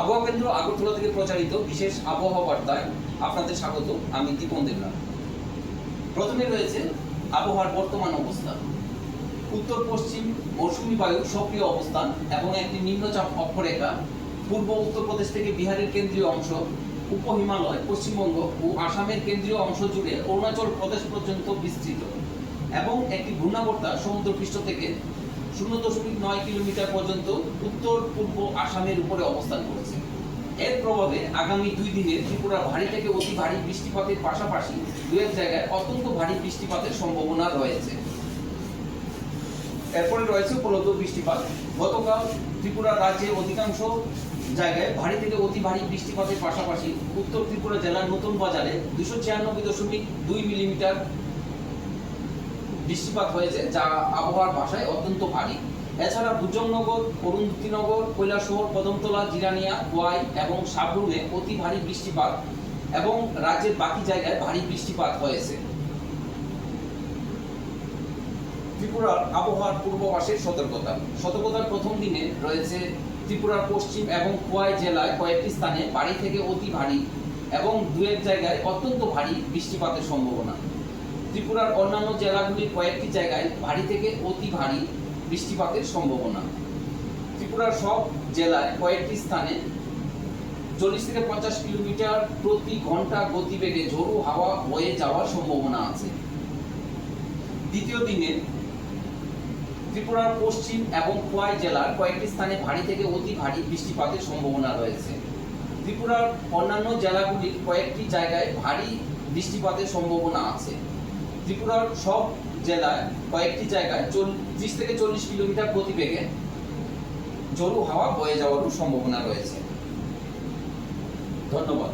আবহাওয়া কেন্দ্র আগরতলা থেকে প্রচারিত বিশেষ আবহাওয়া বার্তায় আপনাদের স্বাগত, আমি দীপন দেবনাথ। প্রথমে রয়েছে আবহাওয়ার বর্তমান অবস্থা। উত্তর, পশ্চিম, মৌসুমী বায়ু সক্রিয় অবস্থান এবং একটি নিম্নচাপ অক্ষরেখা। পূর্ব উত্তরপ্রদেশ থেকে বিহারের কেন্দ্রীয় অংশ, উপ হিমালয়, পশ্চিমবঙ্গ ও আসামের কেন্দ্রীয় অংশ জুড়ে অরুণাচল প্রদেশ পর্যন্ত বিস্তৃত। এবং একটি ঘূর্ণাবর্তা সমুদ্রপৃষ্ঠ থেকে শূন্য দশমিক নয় কিলোমিটার পর্যন্ত উত্তর, পূর্ব আসামের উপরে অবস্থান করেছে। এর প্রভাবে আগামী দুই দিনে ত্রিপুরা ভারী থেকে অতি ভারী বৃষ্টিপাতের পাশাপাশি দু এক জায়গায় অত্যন্ত ভারী বৃষ্টিপাতের সম্ভাবনা রয়েছে। এরপরে রয়েছে উপলব্ধ বৃষ্টিপাত। গতকাল ত্রিপুরা রাজ্যে অধিকাংশ জায়গায় ভারী থেকে অতি ভারী বৃষ্টিপাতের পাশাপাশি উত্তর ত্রিপুরা জেলার নতুন বাজারে দুশো ছিয়ানব্বই দশমিক দুই মিলিমিটার বৃষ্টিপাত হয়েছে, যা আবহাওয়ার ভাষায় অত্যন্ত ভারী। এছাড়া ভুজংনগর অরুন্ধতিনগর, কৈলাসহর কদমতলা জিরানিয়া গোয়াই এবং সাবরুমে অতি ভারী বৃষ্টিপাত এবং রাজ্যের বাকি জায়গায় ভারী বৃষ্টিপাত হয়েছে। ত্রিপুরার আবহাওয়ার পূর্বাভাসের সতর্কতা। সতর্কতার প্রথম দিনে রয়েছে ত্রিপুরার পশ্চিম এবং খোয়াই জেলায় কয়েকটি স্থানে বাড়ি থেকে অতি ভারী এবং দু এক জায়গায় অত্যন্ত ভারী বৃষ্টিপাতের সম্ভাবনা। ত্রিপুরার অন্যান্য জেলাগুলির কয়েকটি জায়গায় ভারী থেকে অতি ভারী বৃষ্টিপাতের সম্ভাবনা। ত্রিপুরার সব জেলায় কয়েকটি স্থানে চল্লিশ থেকে পঞ্চাশ কিলোমিটার প্রতি ঘণ্টা গতিবেগে ঝোড়ো হাওয়া বয়ে যাওয়ার সম্ভাবনা আছে। দ্বিতীয় দিনে ত্রিপুরার পশ্চিম এবং খোয়াই জেলার কয়েকটি স্থানে ভারী থেকে অতি ভারী বৃষ্টিপাতের সম্ভাবনা রয়েছে। ত্রিপুরার অন্যান্য জেলাগুলির কয়েকটি জায়গায় ভারী বৃষ্টিপাতের সম্ভাবনা আছে। ত্রিপুরার সব জেলায় কয়েকটি জায়গায় ত্রিশ থেকে চল্লিশ কিলোমিটার প্রতিবেগে জরু হাওয়া বয়ে যাওয়ারও সম্ভাবনা রয়েছে। ধন্যবাদ।